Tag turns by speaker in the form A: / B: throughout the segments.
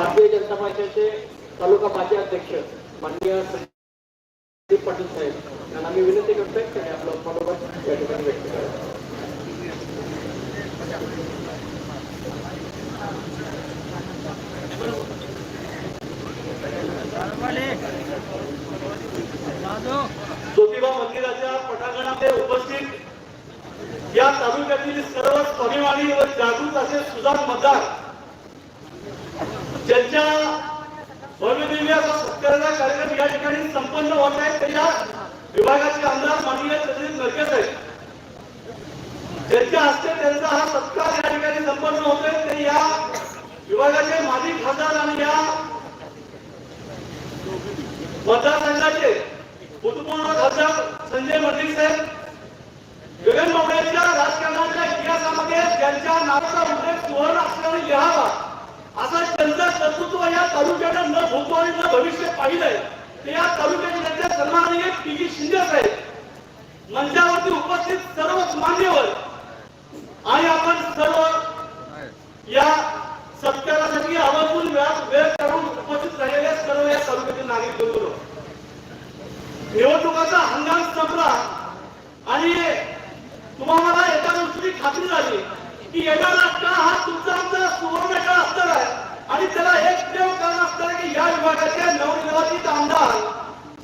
A: भारतीय जनता पक्षाचे तालुका माजी अध्यक्ष माननीय संदीप पाटील साहेब यांना मी विनंती करतोय की त्यांनी आपलं मनोगत या ठिकाणी व्यक्त करावं.
B: ज्योतिबा मंदिराच्या पटांगणामध्ये उपस्थित या तालुक्यातील सर्व स्वाभिमानी व जागृत असे सुजात मतदार ज्यांच्या भव्यदिव्य असा कार्यक्रम या ठिकाणी संपन्न होत आहे ते या विभागाचे आमदार माननीय सचिन नरके साहेब. ज्यांच्या हस्ते त्यांचा हा सत्कार या ठिकाणी संपन्न होतोय ते या विभागाचे माजी खासदार आणि या मतदारसंघाचे भूतपूर्व खासदार संजय मंडलिक साहेब गगन बावड्यांच्या राजकारणाच्या इतिहासामध्ये त्यांच्या नावाचा उल्लेख सुवर्ण असल्याने लिहावा कर्तृत्व या तालुक्याने न भोगतो आणि न भविष्य पाहिलंय ते या तालुक्याचे नेते सन्माननीय पी जी शिंदे साहेब. मंचावरती उपस्थित सर्व मान्यवर. आणि आपण सर्व या सत्कारासाठी आवर्जून वेळ काढून उपस्थित राहिले सर्व या तालुक्यातील नागरिक बंधू निवडणुकाचा हंगाम संपला आणि तुम्हाला एका गोष्टीची खात्री झाली की येणारा काळ हा तुमचा आमचा सुवर्ण काळ असणार आहे आणि त्याला एक देव कारण असणार की या नवनिर्वाचित आमदार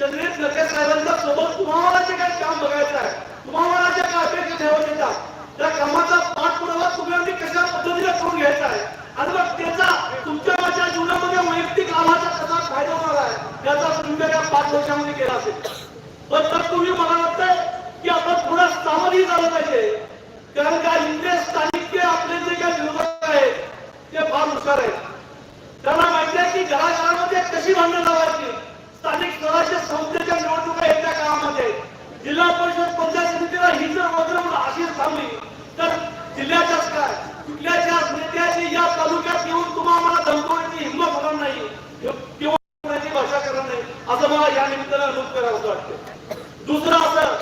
B: चंद्रेश नके साहेबांच्या सोबत तुम्हाला जे काही काम बघायचं आहे. तुम्हाला ज्या काय अपेक्षा ठेवत येतात त्या कामाचा पाठपुरावा तुम्ही आम्ही कशा पद्धतीने करून घ्यायचा आहे? आणि मग त्याचा तुमच्या माझ्या जीवनामध्ये वैयक्तिक लाभाचा कसा फायदा होणार आहे? त्याचा तुम्ही या पाच वर्षामध्ये केला असेल. पण तर तुम्ही मला वाटतंय की आपण थोडं सावधही झालं पाहिजे. कारण का इथले स्थानिक आपले जे काही विरोधक आहेत ते फार हुशार आहेत त्यांना माहिती आहे की घराच्या कशी भांडणं लावायची? स्थानिक स्वराज्य संस्थेच्या निवडणुका येत्या काळामध्ये. जिल्हा परिषद पंचायत समितीला ही जर वजन अशीच थांबली तर जिल्ह्याच्याच काय कुठल्याच्या नेत्याची या तालुक्यात येऊन तुम्हाला मला धमकवण्याची हिंमत होणार नाही. किंवा भाषा करणार नाही असं मला या निमित्तानं नमूद करावं असं वाटतं दुसरं असं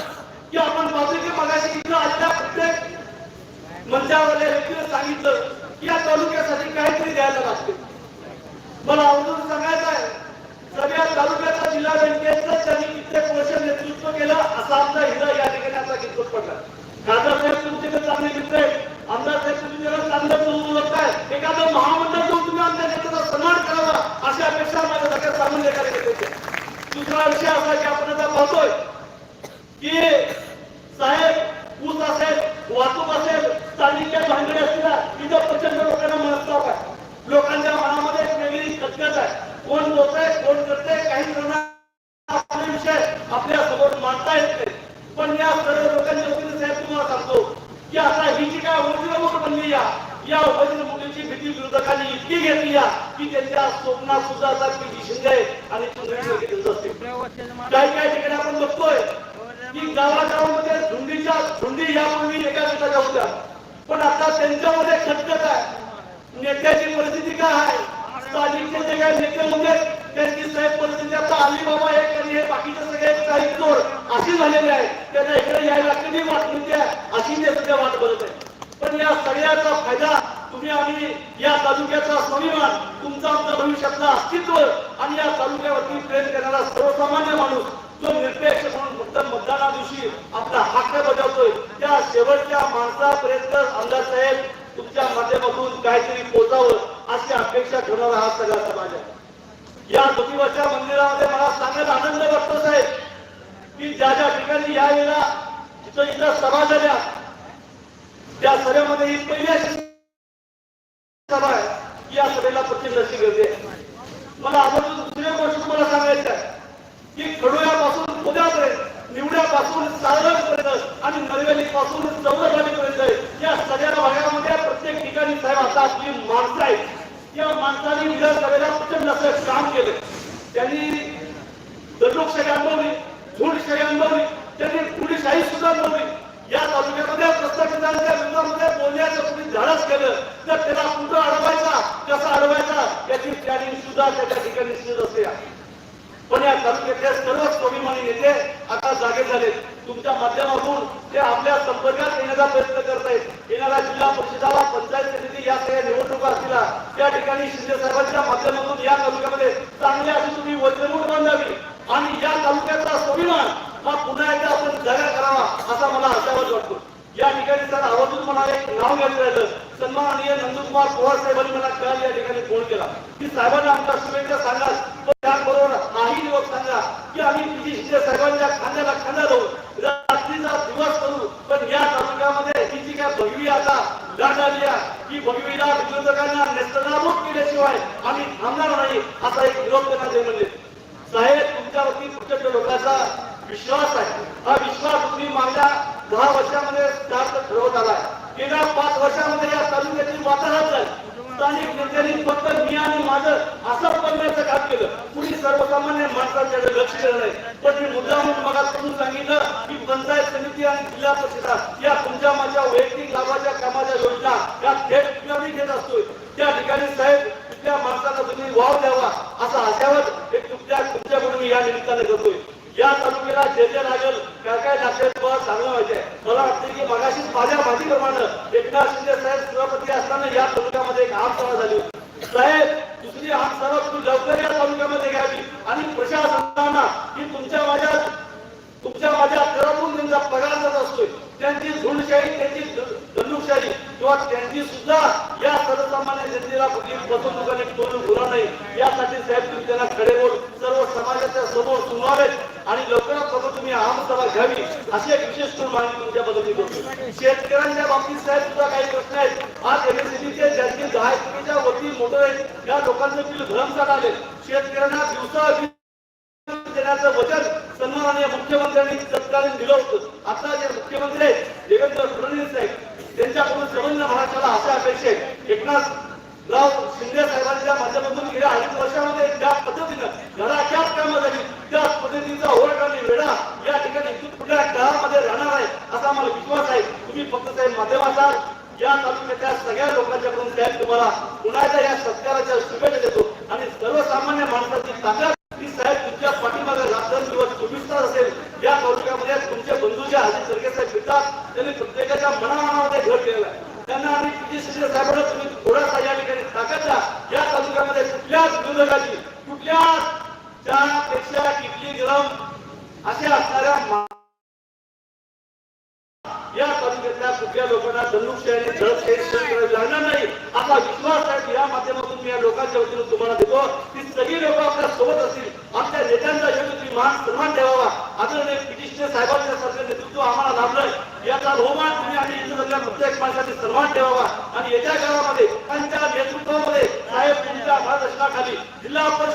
B: की आपण पाहतो मगाशी इथं आलेल्या प्रत्येक मंचावरल्या व्यक्तीनं सांगितलं की या तालुक्यासाठी काहीतरी द्यायला लागते मला आवर्जून सांगायचं आहे. सगळ्या तालुक्याचा जिल्हा बँकेचं त्यांनी कित्येक वर्ष नेतृत्व केलं असा आमचा हिरा या ठिकाणी आता कितपत पडला. खासदार साहेब तुमच्याकडे चांगले मित्र आहेत. आमदार साहेब तुम्ही चांगलं तुम्ही ओळखताय. एखादं महामंडळ जो तुम्ही आमच्या नेत्याचा सन्मान करावा अशी अपेक्षा माझ्या सगळ्या सामान्य कार्यकर्त्याची दुसरा विषय असा की आपण आता पाहतोय की साहेब ऊस असेल वाहतूक असेल चांदीच्या भांडणे असतील तिथं प्रचंड लोकांना मनस्ताप आहे. लोकांच्या मनामध्ये एक वेगळी खतखत आहे कोण बोलतंय कोण करतंय काही आपले विषय आपल्यासमोर मांडता येत नाही. पण या सर्व लोकांच्या वतीने साहेब तुम्हाला सांगतो की आता ही जी काय वज्रमुख बनली या या वज्रमुखीची भीती विरोधकांनी इतकी घेतली या की त्यांच्या स्वप्नात सुद्धा आता पी शिंदे आणि काही काही ठिकाणी आपण बघतोय की गावागावामध्ये धुंडीच्या धुंडी यापूर्वी एका गटाच्या होत्या. पण आता त्यांच्यामध्ये खटखट आहे. नेत्याची परिस्थिती काय आहे? जे काही नेते त्यांची साहेब परिस्थिती आता हे बाकीचे सगळे काही चोर अशी आहे त्यांना इकडे यायला कधी वाट अशी ते सध्या वाट बघत आहे पण या सगळ्याचा फायदा तुम्ही या तालुक्याचा स्वाभिमान तुमचा आमचा भविष्यातलं अस्तित्व आणि या तालुक्यावरती प्रेम करणारा सर्वसामान्य माणूस जो निरपेक्ष म्हणून फक्त मतदाना दिवशी आपला हक्क बजावतोय त्या शेवटच्या माणसापर्यंत आमदार साहेब तुमच्या माध्यमातून काहीतरी पोचावं अशी अपेक्षा ठेवणारा हा सगळा समाज आहे. या ज्योतिबाच्या मंदिरामध्ये मला सांगण्यात आनंद वाटतो साहेब की ज्या ज्या ठिकाणी या वेळेला जिथं इथं सभा झाल्या त्या सभेमध्ये ही पहिली अशी सभा आहे की या सभेला प्रचंड अशी गर्दी आहे. मला आवर्जून दुसरी गोष्ट तुम्हाला सांगायचं आहे की खडोयापासून उद्यापर्यंत निवड्यापासून सारळपर्यंत आणि नरवेलीपासून चौरवाडीपर्यंत या सगळ्या भागामध्ये प्रत्येक ठिकाणी साहेब आता आपली माणसं आहेत. या माणसांनी विधानसभेला प्रचंड असं काम केलं. त्यांनी दरलोकशाही अनुभवली झोडशाही अनुभवली त्यांनी पुढेशाही सुद्धा अनुभवली या तालुक्यामध्ये प्रस्थापितांच्या विरोधामध्ये बोलण्याचं कुणी धाडस केलं तर त्याला कुठं अडवायचा कसा अडवायचा याची प्लॅनिंग सुद्धा त्याच्या ठिकाणी असते. पण या तालुक्यातले सर्व स्वाभिमानी नेते आता जागे झाले तुमच्या माध्यमातून ते आपल्या संपर्कात येण्याचा प्रयत्न करत आहेत येणाऱ्या जिल्हा परिषदाला पंचायत समिती या सगळ्या निवडणुका असतील त्या ठिकाणी शिंदे साहेबांच्या माध्यमातून या तालुक्यामध्ये चांगली अशी तुम्ही वज्रमूठ बांधावी आणि या तालुक्याचा स्वाभिमान हा पुन्हा एकदा आपण जागा करावा असा मला आशावाद वाटतो. या ठिकाणी सर आवर्जून मला एक नाव घ्यायचं राहिलं. सन्माननीय नंदकुमार पवार साहेबांनी मला काल या ठिकाणी फोन केला. की साहेबांना आमच्या शुभेच्छा सांगा पण त्याबरोबर हाही युवक सांगा की आम्ही तुझी शिंदे साहेबांच्या खांद्याला खांदा जाऊ रात्रीचा दिवस करू. पण या तालुक्यामध्ये ही जी काय भगवी आता लाट आली आहे. की भगवीला विरोधकांना नेस्तनाभूत केल्याशिवाय आम्ही थांबणार नाही असा एक विरोध त्यांना म्हणजे साहेब तुमच्यावरती प्रचंड लोकांचा विश्वास आहे. हा विश्वास तुम्ही मागल्या दहा वर्षामध्ये जास्त ठरवत आहे गेल्या पाच वर्षामध्ये या तालुक्यातील वाताहत स्थानिक नेत्यांनी फक्त मी आणि माझं असं बनण्याचं काम केलं. कुणी सर्वसामान्य माणसाच्याकडे लक्ष दिलं नाही. पण मी मुद्दा म्हणून मला समजून सांगितलं की पंचायत समिती आणि जिल्हा परिषदा या तुमच्या माझ्या वैयक्तिक लाभाच्या कामाच्या योजना या थेट तुम्ही घेत असतोय. त्या ठिकाणी साहेब कुठल्या माणसाला तुम्ही वाव द्यावा असा आशावाद एक तुमच्या तुमच्याकडून या निमित्ताने करतोय या तालुक्याला जे जे लागेल काय काय लागेल तुम्हाला चांगलं माहिती आहे. मला मगाशीच माझ्या माहितीप्रमाणे एकनाथ शिंदे साहेब सभापती असताना या तालुक्यामध्ये एक आम सभा झाली. होती साहेब दुसरी आम सभा तुम्ही लवकर या तालुक्यामध्ये घ्यावी आणि प्रशासनाला की तुमच्या माझ्या तुमच्या माझ्या घरातून त्यांचा पगार जात असतोय. त्यांची झुंडशाही त्यांची ध- धनुकशाही किंवा त्यांची सुद्धा या सर्वसामान्य जनतेला कुठली फसवणूक आणि टोलून होणार नाही यासाठी साहेब तुम्ही त्यांना खडे बोल सर्व समाजाच्या समोर सुनावेत आणि लवकरात लवकर तुम्ही आमसभा घ्यावी अशी एक विशेष मागणी तुमच्या बद्दल करतो. शेतकऱ्यांच्या बाबतीत साहेब सुद्धा काही प्रश्न आहेत आज एमएससीचे ज्यांची दहा एकरच्या वरती मोटर आहेत या लोकांचे बिल भरमसाठ आले. शेतकऱ्यांना दिवसा देण्याचं वचन सन्माननीय मुख्यमंत्र्यांनी तत्कालीन दिलं होतं. आता जे मुख्यमंत्री आहेत देवेंद्र फडणवीस साहेब त्यांच्याकडून संबंध महाराष्ट्राला अशा अपेक्षा आहेत. एकनाथ राव शिंदे साहेबांच्या माध्यमातून गेल्या अनेक वर्षामध्ये ज्या पद्धतीनं घराच्याच कामं झाली त्या पद्धतीचा ओरड आणि वेळा या ठिकाणी कुठल्या काळामध्ये राहणार आहे असा आम्हाला विश्वास आहे. तुम्ही फक्त साहेब माध्यमाचा या तालुक्यातल्या सगळ्या लोकांच्याकडून साहेब तुम्हाला पुन्हा या सत्काराच्या शुभेच्छा देतो. आणि सर्वसामान्य माणसाची ताकद ही साहेब तुमच्या पाठीमागे रात्र दिवस चोवीस तास असेल. या तालुक्यामध्ये तुमचे बंधू जे आजी सरके साहेब फिरतात त्यांनी प्रत्येकाच्या मनामनामध्ये घर केलेला आहे. त्यांना आम्ही किती शिंदे साहेबांना तुम्ही थोडासा या ठिकाणी ताकद द्या या तालुक्यामध्ये कुठल्याच विरोधकाची कुठल्याच त्यापेक्षा विक्रम असे असणाऱ्या या तालुक्यातल्या कुठल्या लोकांना दंडुकशाही आणि करावी लागणार नाही असा विश्वास आहे या माध्यमातून मी या लोकांच्या वतीनं तुम्हाला देतो. की सगळी लोक आपल्यासोबत असतील आपल्या नेत्यांचा योग्य मान सन्मान ठेवावा. आदरणीय पिटिशनर साहेबांच्या सारखं नेतृत्व आम्हाला लाभलंय. याचा बहुमान तुम्ही आणि इथं प्रत्येक माणसाने सन्मान ठेवावा. आणि येत्या काळामध्ये त्यांच्या नेतृत्वामध्ये साहेब तुमच्या मार्गदर्शनाखाली जिल्हा परिषद